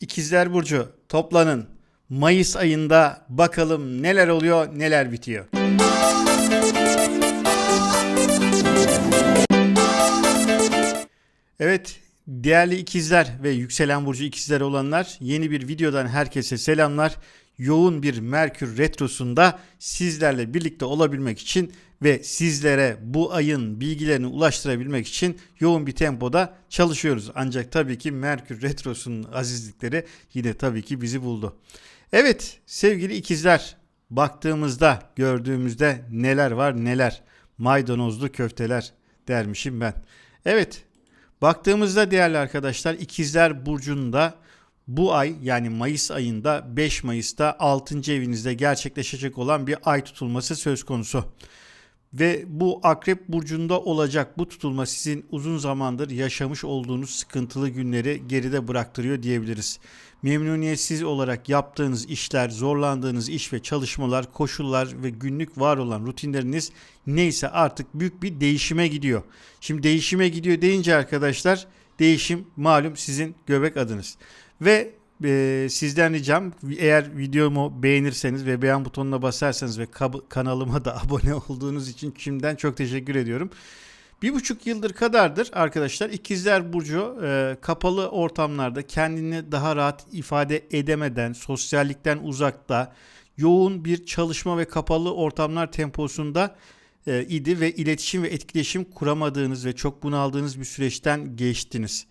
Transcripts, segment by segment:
İkizler Burcu toplanın. Mayıs ayında bakalım neler oluyor neler bitiyor. Evet değerli ikizler ve yükselen burcu ikizler olanlar yeni bir videodan herkese selamlar. Yoğun bir Merkür Retrosu'nda sizlerle birlikte olabilmek için ve sizlere bu ayın bilgilerini ulaştırabilmek için yoğun bir tempoda çalışıyoruz. Ancak tabii ki Merkür Retrosu'nun azizlikleri yine tabii ki bizi buldu. Evet sevgili ikizler baktığımızda gördüğümüzde neler var neler maydanozlu köfteler dermişim ben. Evet baktığımızda değerli arkadaşlar ikizler burcunda bu ay yani Mayıs ayında 5 Mayıs'ta 6. evinizde gerçekleşecek olan bir ay tutulması söz konusu. Ve bu akrep burcunda olacak bu tutulma sizin uzun zamandır yaşamış olduğunuz sıkıntılı günleri geride bıraktırıyor diyebiliriz. Memnuniyetsiz olarak yaptığınız işler, zorlandığınız iş ve çalışmalar, koşullar ve günlük var olan rutinleriniz neyse artık büyük bir değişime gidiyor. Şimdi değişime gidiyor deyince arkadaşlar değişim malum sizin göbek adınız. Ve e, sizden ricam eğer videomu beğenirseniz ve beğen butonuna basarsanız ve kanalıma da abone olduğunuz için şimdiden çok teşekkür ediyorum. Bir buçuk yıldır kadardır arkadaşlar İkizler Burcu e, kapalı ortamlarda kendini daha rahat ifade edemeden, sosyallikten uzakta, yoğun bir çalışma ve kapalı ortamlar temposunda e, idi ve iletişim ve etkileşim kuramadığınız ve çok bunaldığınız bir süreçten geçtiniz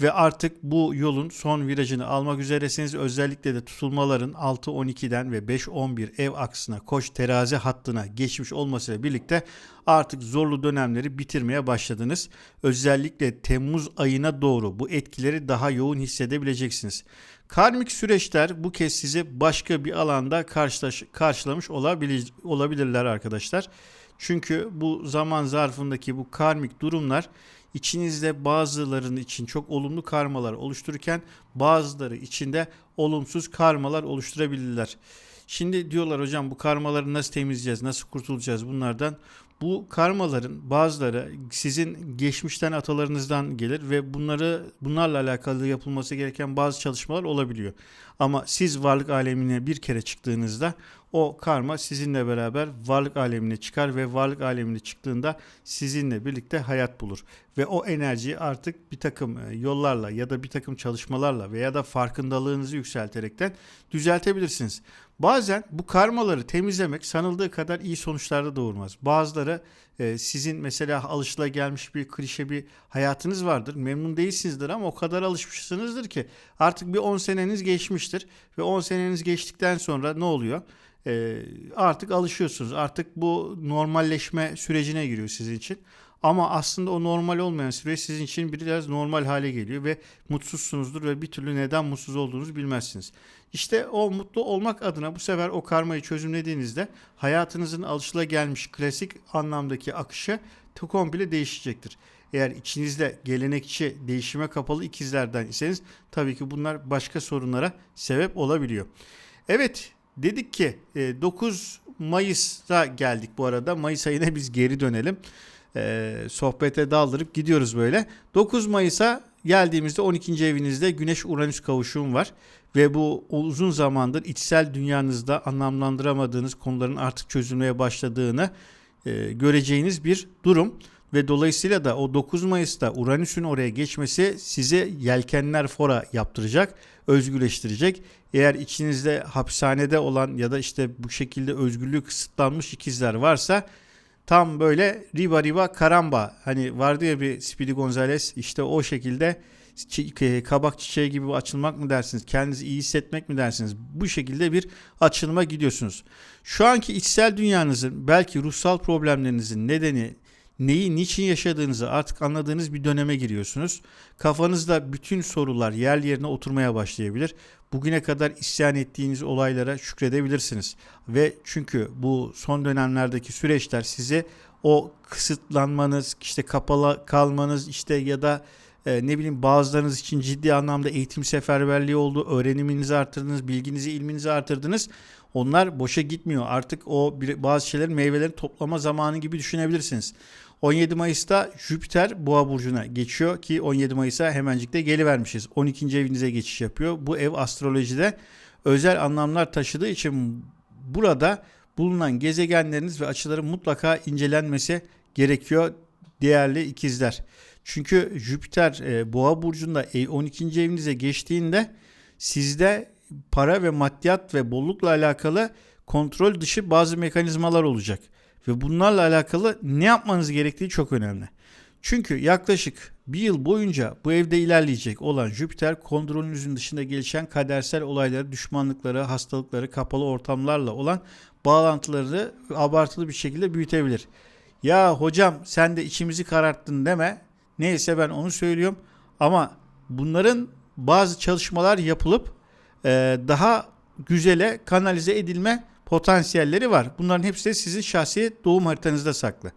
ve artık bu yolun son virajını almak üzeresiniz. Özellikle de tutulmaların 6-12'den ve 5-11 ev aksına koş terazi hattına geçmiş olmasıyla birlikte artık zorlu dönemleri bitirmeye başladınız. Özellikle Temmuz ayına doğru bu etkileri daha yoğun hissedebileceksiniz. Karmik süreçler bu kez sizi başka bir alanda karşılaş, karşılamış olabilir, olabilirler arkadaşlar. Çünkü bu zaman zarfındaki bu karmik durumlar içinizde bazılarının için çok olumlu karmalar oluştururken bazıları içinde olumsuz karmalar oluşturabilirler. Şimdi diyorlar hocam bu karmaları nasıl temizleyeceğiz, nasıl kurtulacağız bunlardan? Bu karmaların bazıları sizin geçmişten atalarınızdan gelir ve bunları bunlarla alakalı yapılması gereken bazı çalışmalar olabiliyor. Ama siz varlık alemine bir kere çıktığınızda o karma sizinle beraber varlık alemine çıkar ve varlık alemine çıktığında sizinle birlikte hayat bulur. Ve o enerjiyi artık bir takım e, yollarla ya da bir takım çalışmalarla veya da farkındalığınızı yükselterekten düzeltebilirsiniz. Bazen bu karmaları temizlemek sanıldığı kadar iyi sonuçlarda doğurmaz. Bazıları e, sizin mesela alışılagelmiş bir klişe bir hayatınız vardır. Memnun değilsinizdir ama o kadar alışmışsınızdır ki artık bir 10 seneniz geçmiştir. Ve 10 seneniz geçtikten sonra ne oluyor? E, artık alışıyorsunuz. Artık bu normalleşme sürecine giriyor sizin için. Ama aslında o normal olmayan süreç sizin için biraz normal hale geliyor ve mutsuzsunuzdur ve bir türlü neden mutsuz olduğunuzu bilmezsiniz. İşte o mutlu olmak adına bu sefer o karmayı çözümlediğinizde hayatınızın alışılagelmiş klasik anlamdaki akışı komple değişecektir. Eğer içinizde gelenekçi, değişime kapalı ikizlerden iseniz tabii ki bunlar başka sorunlara sebep olabiliyor. Evet, dedik ki 9 Mayıs'ta geldik bu arada. Mayıs ayına biz geri dönelim e, sohbete daldırıp gidiyoruz böyle. 9 Mayıs'a geldiğimizde 12. evinizde Güneş Uranüs kavuşum var ve bu uzun zamandır içsel dünyanızda anlamlandıramadığınız konuların artık çözülmeye başladığını e, göreceğiniz bir durum ve dolayısıyla da o 9 Mayıs'ta Uranüs'ün oraya geçmesi size yelkenler fora yaptıracak, özgürleştirecek. Eğer içinizde hapishanede olan ya da işte bu şekilde özgürlüğü kısıtlanmış ikizler varsa tam böyle riba riba karamba hani vardı ya bir Speedy Gonzales işte o şekilde kabak çiçeği gibi açılmak mı dersiniz? Kendinizi iyi hissetmek mi dersiniz? Bu şekilde bir açılıma gidiyorsunuz. Şu anki içsel dünyanızın belki ruhsal problemlerinizin nedeni neyi niçin yaşadığınızı artık anladığınız bir döneme giriyorsunuz. Kafanızda bütün sorular yer yerine oturmaya başlayabilir. Bugüne kadar isyan ettiğiniz olaylara şükredebilirsiniz. Ve çünkü bu son dönemlerdeki süreçler size o kısıtlanmanız, işte kapalı kalmanız işte ya da e, ne bileyim bazılarınız için ciddi anlamda eğitim seferberliği oldu. Öğreniminizi arttırdınız, bilginizi, ilminizi arttırdınız. Onlar boşa gitmiyor. Artık o bazı şeylerin meyveleri toplama zamanı gibi düşünebilirsiniz. 17 Mayıs'ta Jüpiter Boğa burcuna geçiyor ki 17 Mayıs'a hemencik de gelivermişiz. 12. evinize geçiş yapıyor. Bu ev astrolojide özel anlamlar taşıdığı için burada bulunan gezegenleriniz ve açıların mutlaka incelenmesi gerekiyor değerli ikizler. Çünkü Jüpiter e, Boğa burcunda e, 12. evinize geçtiğinde sizde para ve maddiyat ve bollukla alakalı kontrol dışı bazı mekanizmalar olacak. Ve bunlarla alakalı ne yapmanız gerektiği çok önemli. Çünkü yaklaşık bir yıl boyunca bu evde ilerleyecek olan Jüpiter kontrolünüzün dışında gelişen kadersel olayları, düşmanlıkları, hastalıkları, kapalı ortamlarla olan bağlantıları abartılı bir şekilde büyütebilir. Ya hocam sen de içimizi kararttın deme. Neyse ben onu söylüyorum. Ama bunların bazı çalışmalar yapılıp e, daha güzele kanalize edilme potansiyelleri var. Bunların hepsi de sizin şahsi doğum haritanızda saklı.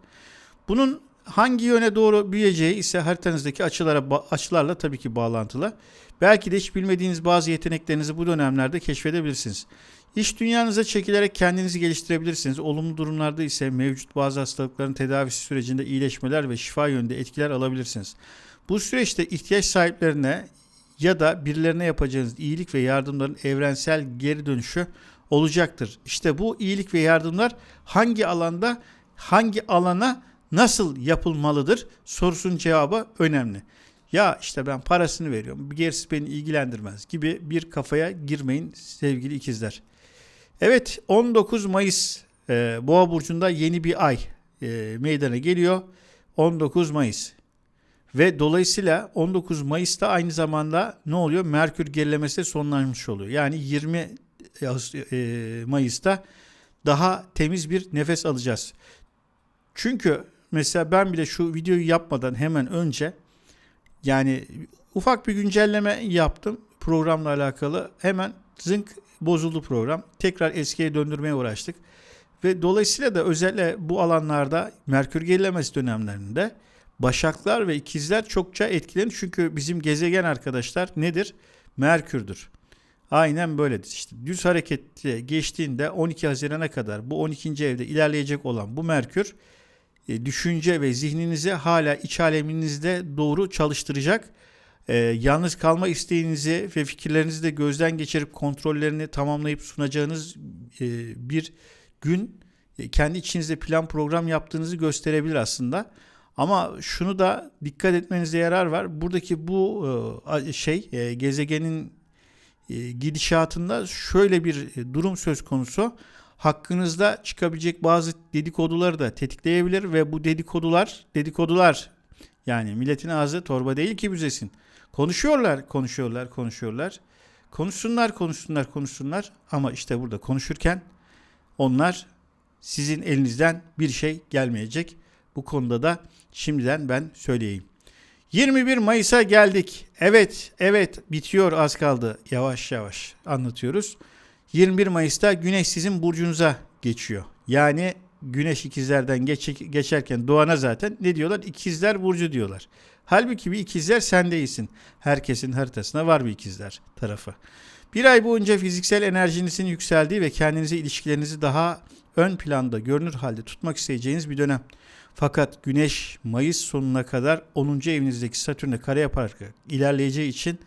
Bunun hangi yöne doğru büyüyeceği ise haritanızdaki açılara açılarla tabii ki bağlantılı. Belki de hiç bilmediğiniz bazı yeteneklerinizi bu dönemlerde keşfedebilirsiniz. İş dünyanıza çekilerek kendinizi geliştirebilirsiniz. Olumlu durumlarda ise mevcut bazı hastalıkların tedavisi sürecinde iyileşmeler ve şifa yönünde etkiler alabilirsiniz. Bu süreçte ihtiyaç sahiplerine ya da birilerine yapacağınız iyilik ve yardımların evrensel geri dönüşü olacaktır. İşte bu iyilik ve yardımlar hangi alanda, hangi alana nasıl yapılmalıdır sorusunun cevabı önemli. Ya işte ben parasını veriyorum, gerisi beni ilgilendirmez gibi bir kafaya girmeyin sevgili ikizler. Evet 19 Mayıs e, Boğa Burcu'nda yeni bir ay e, meydana geliyor. 19 Mayıs. Ve dolayısıyla 19 Mayıs'ta aynı zamanda ne oluyor? Merkür gerilemesi sonlanmış oluyor. Yani 20 e, Mayıs'ta daha temiz bir nefes alacağız. Çünkü mesela ben bile şu videoyu yapmadan hemen önce yani ufak bir güncelleme yaptım programla alakalı. Hemen zınk bozuldu program. Tekrar eskiye döndürmeye uğraştık. Ve dolayısıyla da özellikle bu alanlarda Merkür gerilemesi dönemlerinde Başaklar ve ikizler çokça etkilenir. Çünkü bizim gezegen arkadaşlar nedir? Merkür'dür. Aynen böyledir. İşte düz harekette geçtiğinde 12 Haziran'a kadar bu 12. evde ilerleyecek olan bu Merkür düşünce ve zihninizi hala iç aleminizde doğru çalıştıracak. E, yalnız kalma isteğinizi ve fikirlerinizi de gözden geçirip kontrollerini tamamlayıp sunacağınız e, bir gün e, kendi içinizde plan program yaptığınızı gösterebilir aslında. Ama şunu da dikkat etmenize yarar var. Buradaki bu e, şey e, gezegenin e, gidişatında şöyle bir durum söz konusu. Hakkınızda çıkabilecek bazı dedikoduları da tetikleyebilir ve bu dedikodular dedikodular yani milletin ağzı torba değil ki büzesin. Konuşuyorlar, konuşuyorlar, konuşuyorlar. Konuşsunlar, konuşsunlar, konuşsunlar ama işte burada konuşurken onlar sizin elinizden bir şey gelmeyecek. Bu konuda da şimdiden ben söyleyeyim. 21 Mayıs'a geldik. Evet, evet bitiyor az kaldı. Yavaş yavaş anlatıyoruz. 21 Mayıs'ta Güneş sizin burcunuza geçiyor. Yani Güneş ikizlerden geç, geçerken doğana zaten ne diyorlar? İkizler burcu diyorlar. Halbuki bir ikizler sen değilsin. Herkesin haritasına var bir ikizler tarafı. Bir ay boyunca fiziksel enerjinizin yükseldiği ve kendinize ilişkilerinizi daha ön planda görünür halde tutmak isteyeceğiniz bir dönem. Fakat Güneş Mayıs sonuna kadar 10. evinizdeki Satürn'e kare yaparak ilerleyeceği için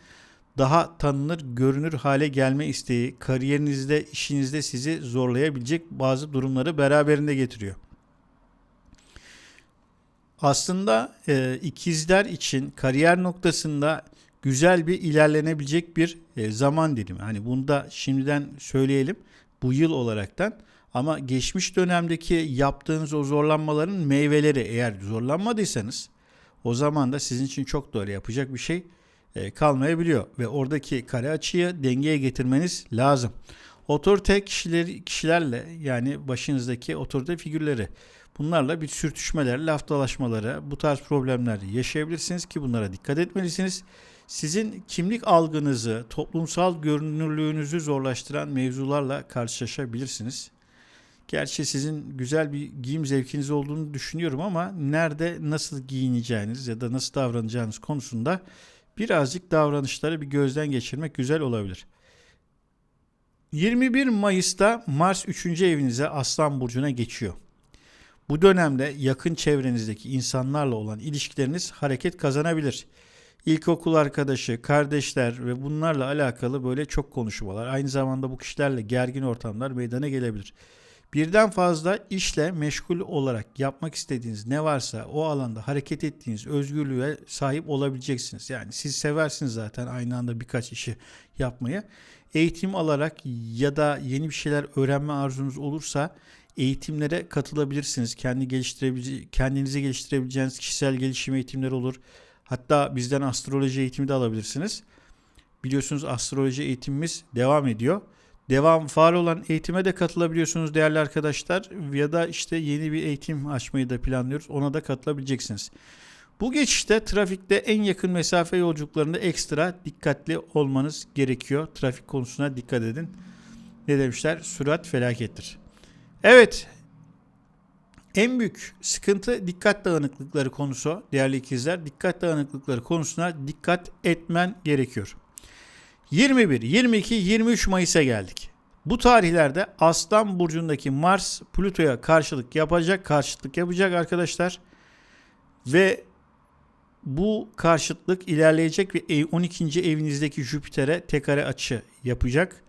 daha tanınır, görünür hale gelme isteği kariyerinizde, işinizde sizi zorlayabilecek bazı durumları beraberinde getiriyor. Aslında e, ikizler için kariyer noktasında güzel bir ilerlenebilecek bir e, zaman dilimi. Hani bunu da şimdiden söyleyelim bu yıl olaraktan. Ama geçmiş dönemdeki yaptığınız o zorlanmaların meyveleri eğer zorlanmadıysanız o zaman da sizin için çok doğru yapacak bir şey e, kalmayabiliyor ve oradaki kare açıyı dengeye getirmeniz lazım. Otorite kişileri, kişilerle yani başınızdaki otorite figürleri bunlarla bir sürtüşmeler, laf dalaşmaları bu tarz problemler yaşayabilirsiniz ki bunlara dikkat etmelisiniz. Sizin kimlik algınızı, toplumsal görünürlüğünüzü zorlaştıran mevzularla karşılaşabilirsiniz Gerçi sizin güzel bir giyim zevkiniz olduğunu düşünüyorum ama nerede nasıl giyineceğiniz ya da nasıl davranacağınız konusunda birazcık davranışları bir gözden geçirmek güzel olabilir. 21 Mayıs'ta Mars 3. evinize Aslan Burcu'na geçiyor. Bu dönemde yakın çevrenizdeki insanlarla olan ilişkileriniz hareket kazanabilir. İlkokul arkadaşı, kardeşler ve bunlarla alakalı böyle çok konuşmalar. Aynı zamanda bu kişilerle gergin ortamlar meydana gelebilir. Birden fazla işle meşgul olarak yapmak istediğiniz ne varsa o alanda hareket ettiğiniz özgürlüğe sahip olabileceksiniz. Yani siz seversiniz zaten aynı anda birkaç işi yapmayı. Eğitim alarak ya da yeni bir şeyler öğrenme arzunuz olursa eğitimlere katılabilirsiniz. Kendi geliştirebilece kendinizi geliştirebileceğiniz kişisel gelişim eğitimleri olur. Hatta bizden astroloji eğitimi de alabilirsiniz. Biliyorsunuz astroloji eğitimimiz devam ediyor. Devam faal olan eğitime de katılabiliyorsunuz değerli arkadaşlar. Ya da işte yeni bir eğitim açmayı da planlıyoruz. Ona da katılabileceksiniz. Bu geçişte trafikte en yakın mesafe yolculuklarında ekstra dikkatli olmanız gerekiyor. Trafik konusuna dikkat edin. Ne demişler? Sürat felakettir. Evet. En büyük sıkıntı dikkat dağınıklıkları konusu değerli ikizler. Dikkat dağınıklıkları konusuna dikkat etmen gerekiyor. 21, 22, 23 Mayıs'a geldik. Bu tarihlerde Aslan burcundaki Mars Plüto'ya karşılık yapacak, karşıtlık yapacak arkadaşlar. Ve bu karşıtlık ilerleyecek ve 12. evinizdeki Jüpiter'e tekare açı yapacak.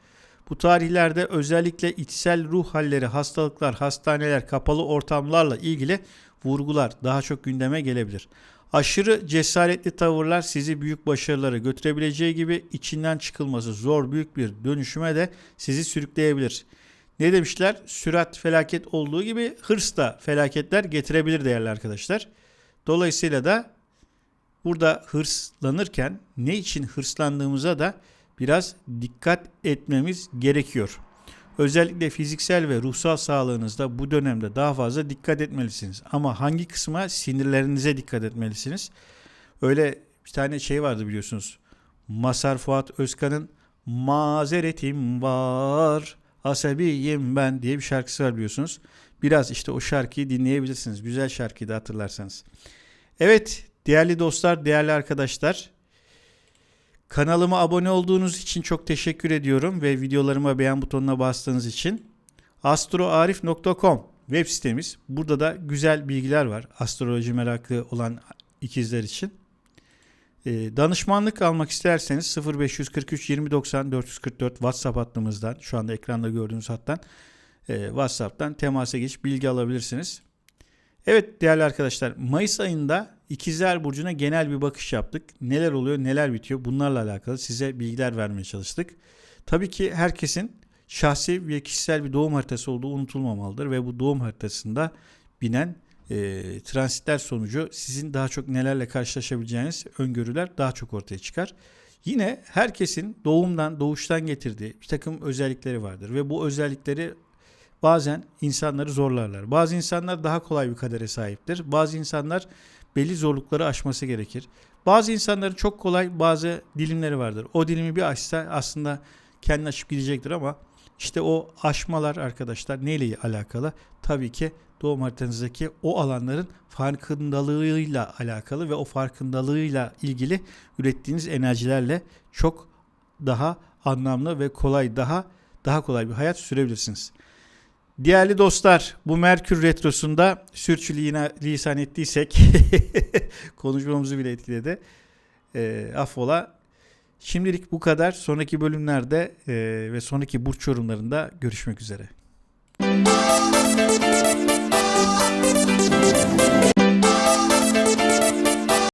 Bu tarihlerde özellikle içsel ruh halleri, hastalıklar, hastaneler, kapalı ortamlarla ilgili vurgular daha çok gündeme gelebilir. Aşırı cesaretli tavırlar sizi büyük başarılara götürebileceği gibi içinden çıkılması zor büyük bir dönüşüme de sizi sürükleyebilir. Ne demişler? Sürat felaket olduğu gibi hırs da felaketler getirebilir değerli arkadaşlar. Dolayısıyla da burada hırslanırken ne için hırslandığımıza da biraz dikkat etmemiz gerekiyor. Özellikle fiziksel ve ruhsal sağlığınızda bu dönemde daha fazla dikkat etmelisiniz. Ama hangi kısma sinirlerinize dikkat etmelisiniz. Öyle bir tane şey vardı biliyorsunuz. Masar Fuat Özkan'ın Mazeretim var, asabiyim ben diye bir şarkısı var biliyorsunuz. Biraz işte o şarkıyı dinleyebilirsiniz. Güzel şarkıydı hatırlarsanız. Evet değerli dostlar, değerli arkadaşlar. Kanalıma abone olduğunuz için çok teşekkür ediyorum ve videolarıma beğen butonuna bastığınız için. astroarif.com web sitemiz. Burada da güzel bilgiler var astroloji meraklı olan ikizler için. E, danışmanlık almak isterseniz 0543 2090 444 WhatsApp hattımızdan şu anda ekranda gördüğünüz hattan e, WhatsApp'tan temasa geçip bilgi alabilirsiniz. Evet değerli arkadaşlar Mayıs ayında İkizler Burcu'na genel bir bakış yaptık. Neler oluyor neler bitiyor bunlarla alakalı size bilgiler vermeye çalıştık. Tabii ki herkesin şahsi ve kişisel bir doğum haritası olduğu unutulmamalıdır ve bu doğum haritasında binen e, transitler sonucu sizin daha çok nelerle karşılaşabileceğiniz öngörüler daha çok ortaya çıkar. Yine herkesin doğumdan, doğuştan getirdiği bir takım özellikleri vardır ve bu özellikleri bazen insanları zorlarlar. Bazı insanlar daha kolay bir kadere sahiptir. Bazı insanlar belli zorlukları aşması gerekir. Bazı insanların çok kolay bazı dilimleri vardır. O dilimi bir aşsa aslında kendini aşıp gidecektir ama işte o aşmalar arkadaşlar neyle alakalı? Tabii ki doğum haritanızdaki o alanların farkındalığıyla alakalı ve o farkındalığıyla ilgili ürettiğiniz enerjilerle çok daha anlamlı ve kolay daha daha kolay bir hayat sürebilirsiniz. Değerli dostlar bu Merkür Retrosu'nda sürçülisan ettiysek konuşmamızı bile etkiledi. E, affola. Şimdilik bu kadar. Sonraki bölümlerde e, ve sonraki burç yorumlarında görüşmek üzere.